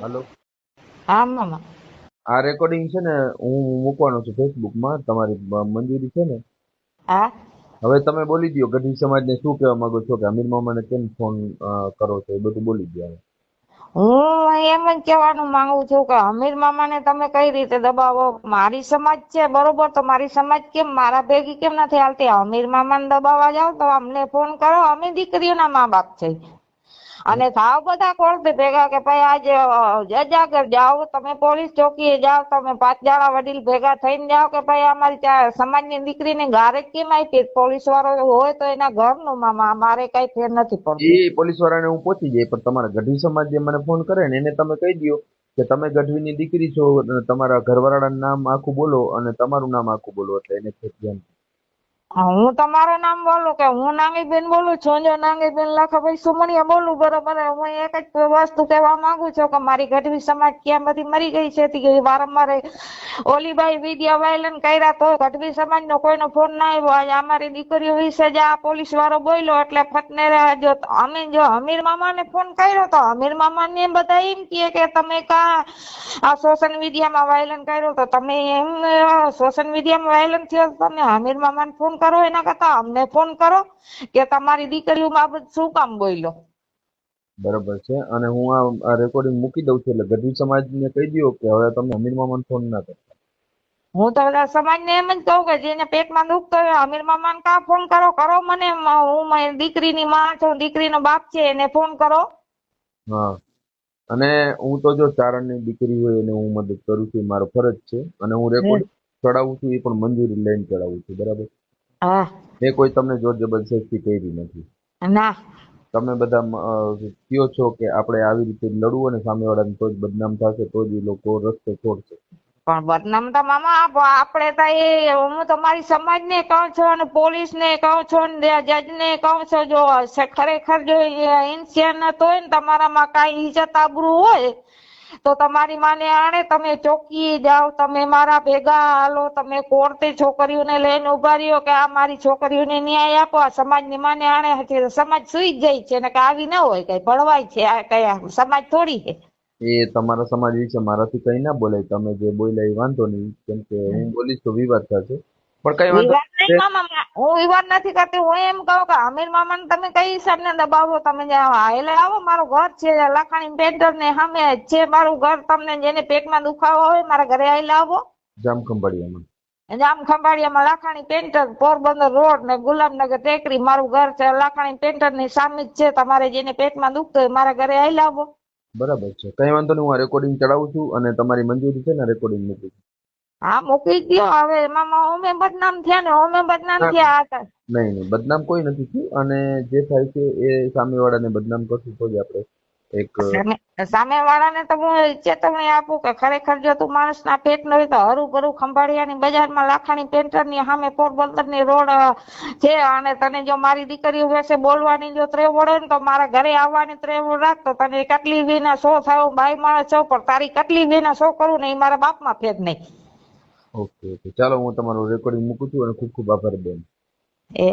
હાલો. હા મામા. આ રેકોર્ડિંગ છે ને હું મૂકવાનો છું ફેસબુકમાં તમારી મંજૂરી છે ને? હા. હવે તમે બોલી દ્યો ગઢવી સમાજને શું કહેવા માંગો છો કે અમીર મામાને કેમ ફોન કરો છો? એ બધું બોલી દો હું એમ જ કહેવાનું માંગુ છું કે અમીર મામાને તમે કઈ રીતે દબાવો? મારી સમાજ છે બરોબર? તો મારી સમાજ કેમ મારા ભેગી કેમ નથી હાલતી? અમીર મામાને દબાવવા જાવ તો અમને ફોન કરો. અમે દીકરીઓના મા બાપ છે. અને સાવ બધા કોર્ટે ભેગા કે ભાઈ આજે જજાગર જાઓ, તમે પોલીસ ચોકીએ જાઓ, તમે પાંચ જણા વડીલ ભેગા થઈને જાઓ કે ભાઈ અમારી સમાજની દીકરીને ગારે કેમ આપી? પોલીસ વાળો હોય તો એના ઘરનું મામા મારે કઈ ફેર નથી પડતું. એ પોલીસ વાળાને હું પહોંચી જાય, પણ તમારા ગઢવી સમાજ જે મને ફોન કરે ને, એને તમે કહી દ્યો કે તમે ગઢવીની દીકરી છો, તમારા ઘરવાળાનું નામ આખું બોલો અને તમારું નામ આખું બોલો, એટલે એને ધ્યાન હું તમારું નામ બોલું કે હું નાંગીબેન બોલું છું જો નાંગીબેન લખાભાઈ સુમણિયા બોલું, બરોબર. હું એક જ વસ્તુ કહેવા માંગુ છું કે મારી ગઢવી સમાજ ક્યાં બધી મરી ગઈ છે, તે વારંવાર ઓલીબાઈ વિદ્યા વાયલન કર્યા તો ગઢવી સમાજનો કોઈનો ફોન ના આવ્યો. આજે અમારી દીકરીઓ વિશે જ આ પોલીસ વાળો બોલ્યો, એટલે ફટને જો અમે જો અમીર મામાને ફોન કર્યો તો અમીર મામાને બધા એમ કહે કે તમે કા આ શોષણ મીડિયામાં વાયલન કર્યો તો તમે એમ શોષણ મીડિયામાં વાયલન થયો તમે અમીર મામાને ફોન કરો એના કરતા અમને ફોન કરો કે તમારી દીકરીઓ બાબત શું કામ બોલ્યો? બરોબર છે. અને હું આ રેકોર્ડિંગ મૂકી દઉં છું એટલે ગઢવી સમાજને કહી દ્યો કે હવે તમે અમીર મામાને ફોન ના કરો. હું તો બધા સમાજને એમ જ કહું કે જેને પેટમાં દુખતો હોય અમીર મામાને કા ફોન કરો? કરો મને હું મારી દીકરીની માં છું દીકરીનો બાપ છે એને ફોન કરો. હા. અને હું તો જો ચારણની દીકરી હોય એને હું મદદ કરું છું મારો ફરજ છે. અને હું રેકોર્ડ ચડાવું છું એ પણ મંજૂરી લઈને ચડાવું છું બરાબર? હા. મેં કોઈ તમને જોર જબરજસ્તી કરી નથી. ના. તમે બધા કયો છો કે આપણે આવી રીતે લડવું અને સામેવાળાને તો જ બદનામ થશે તો જ એ લોકો રસ્તે છોડશે. પણ બદનામ તો મામા આપ- આપણે તો એ હું તમારી સમાજ ને કહું છું અને પોલીસને કહું છું જજ ને કહું છું જો ખરેખર જો ઇન્સિયન ને તમારામાં કાંઈ ઇજ્જત આબરૂ હોય તો તમારી માને આણે તમે ચોકી જાઓ, તમે મારા ભેગા હાલો, તમે કોર્ટે છોકરીઓને લઈને ઊભા રહ્યો કે આ મારી છોકરીઓને ન્યાય આપો. આ સમાજની માને આણે સમાજ સુઈ જાય છે ને કે આવી ના હોય, કઈ ભળવાય છે આ કયા સમાજ થોડી છે. એ તમારા સમાજ વિશે મારાથી કઈ ના બોલાય. તમે જે બોલ્યા એ વાંધો નહીં, કેમ કે હું બોલીશ તો વિવાદ થશે પણ કઈ વાંધો મામા હું વિવાદ નથી કરતી હું એમ કહું કે અમીર મામાને તમે કઈ હિસાબને દબાવો? તમે એટલે આવો મારું ઘર છે લખાણી પેન્ટર ને સામે છે મારું ઘર તમને જેને પેટમાં દુખાવો હોય મારા ઘરે આવો જામ ખંભાળિયામાં જામ ખંભાળિયામાં લાખાણી પેન્ટર પોરબંદર રોડ ને ગુલામનગર ટેકરી મારું ઘર છે લાખાણી પેન્ટરની સામે જ છે તમારે જેને પેટમાં દુખતું હોય મારા ઘરે આવો બરાબર છે. કઈ વાંધો નહીં હું આ રેકોર્ડિંગ ચડાવું છું અને તમારી મંજૂરી છે ને રેકોર્ડિંગ મૂકું છું. હા મૂકી ગયો હવે એમાં ઓમે બદનામ થયા ને ઓમે બદનામ થયા હતા. નહીં નહીં બદનામ કોઈ નથી થયું. અને જે થાય છે એ સામેવાળાને બદનામ કરશું તો જ આપણે એક સામેવાળાને તો હું ચેતવણી આપું કે ખરેખર જો તું માણસના ન હોય તો હરું ભરું ખંભાળિયાની બજારમાં લાખાણી પેન્ટરની સામે પોરબંદરની રોડ છે. અને તને જો મારી દીકરીઓ વિશે બોલવાની જો ત્રેવડ હોય ને તો મારા ઘરે આવવાની ત્રેવડ રાખ તો તને કેટલી વિના સો થાય બાઈ માણસ છો પણ તારી કેટલી વિના સો કરું ને એ મારા બાપમાં ફેર નહીં. Okay okay. ચાલો હું તમારું રેકોર્ડિંગ મૂકું છું અને ખૂબ ખૂબ આભાર બેન. એ